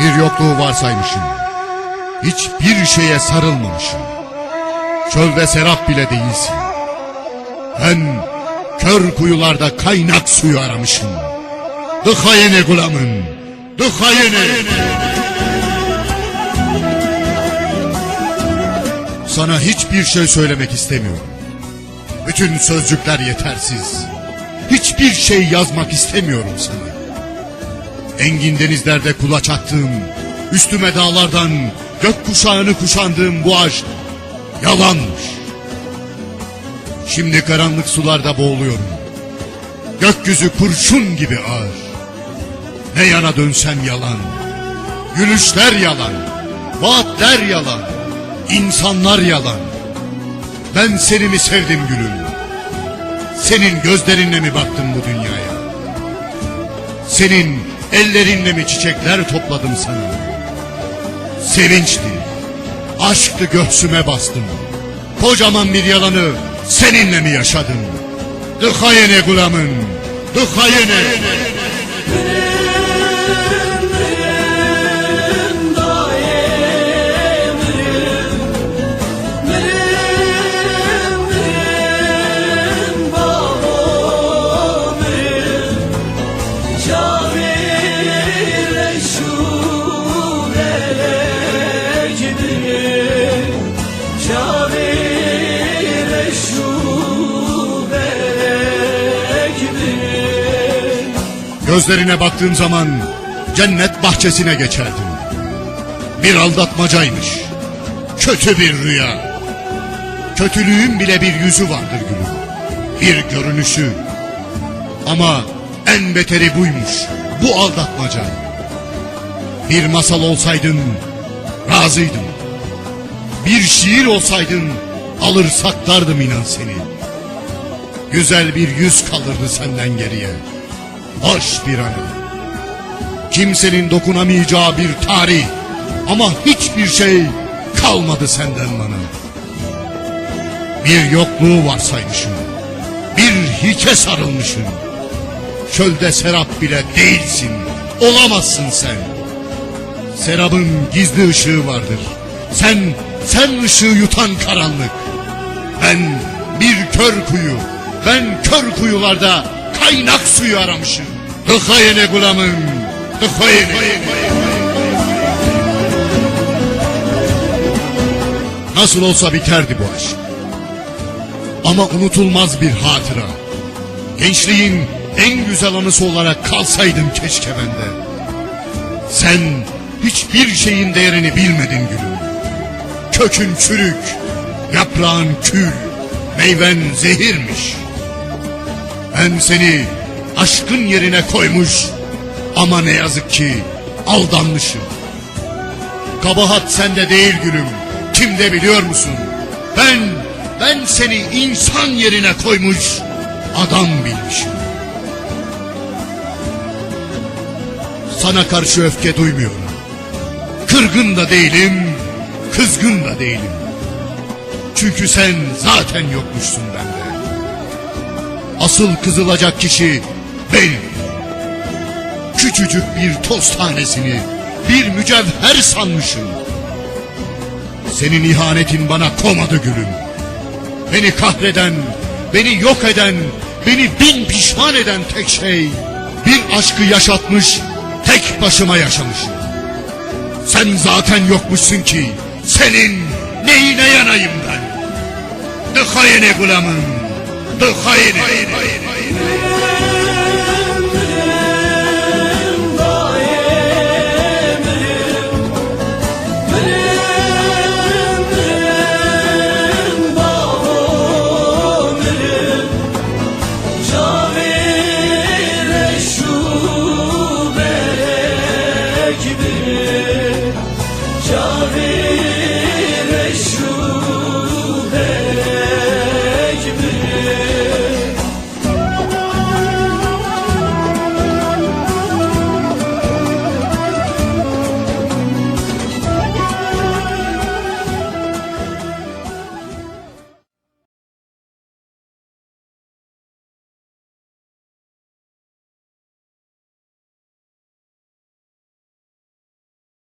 Bir yokluğu varsaymışım. Hiçbir şeye sarılmamışım. Çölde serap bile değilsin. Ben kör kuyularda kaynak suyu aramışım. Dıkayene gulamın, dıkayene. Sana hiçbir şey söylemek istemiyorum. Bütün sözcükler yetersiz. Hiçbir şey yazmak istemiyorum sana. Engin denizlerde kulaç attığım, üstüme dağlardan gök kuşağını kuşandığım bu aşk yalanmış. Şimdi karanlık sularda boğuluyorum. Gökyüzü kurşun gibi ağır. Ne yana dönsem yalan. Gülüşler yalan. Vaatler yalan. insanlar yalan. Ben seni mi sevdim gülüm? Senin gözlerinle mi baktım bu dünyaya? Senin ellerinle mi çiçekler topladım sana? Sevinçti, aşktı göğsüme bastım. Kocaman bir yalanı seninle mi yaşadım? Dıkayene gulamın, dıkayene. Gözlerine baktığım zaman cennet bahçesine geçerdim. Bir aldatmacaymış. Kötü bir rüya. Kötülüğün bile bir yüzü vardır gülüm. Bir görünüşü. Ama en beteri buymuş. Bu aldatmaca. Bir masal olsaydın razıydım. Bir şiir olsaydın alır saklardım inan seni. Güzel bir yüz kalırdı senden geriye. Hoş bir anı. Kimsenin dokunamayacağı bir tarih. Ama hiçbir şey kalmadı senden bana. Bir yokluğu varsaymışım. Bir hiçe sarılmışım. Çölde serap bile değilsin. Olamazsın sen. Serabın gizli ışığı vardır. Sen, sen ışığı yutan karanlık. Ben bir kör kuyu. Ben kör kuyularda kaynak suyu aramışım. Dıkayene gulamın. Dıkayene. Nasıl olsa biterdi bu aşk. Ama unutulmaz bir hatıra. Gençliğin en güzel anısı olarak kalsaydım keşke bende. Sen hiçbir şeyin değerini bilmedin gülüm. Kökün çürük, yaprağın kül, meyven zehirmiş. Ben seni aşkın yerine koymuş ama ne yazık ki aldanmışım. Kabahat sende değil gülüm. Kimde biliyor musun? Ben, ben seni insan yerine koymuş adam bilmişim. Sana karşı öfke duymuyorum. Kırgın da değilim, kızgın da değilim. Çünkü sen zaten yokmuşsun bende. Asıl kızılacak kişi benim. Küçücük bir toz tanesini bir mücevher sanmışım. Senin ihanetin bana komadı gülüm. Beni kahreden, beni yok eden, beni bin pişman eden tek şey bir aşkı yaşatmış, tek başıma yaşamışım. Sen zaten yokmuşsun ki senin neyine yanayım ben? Dıkayene gulamın, dıkayene.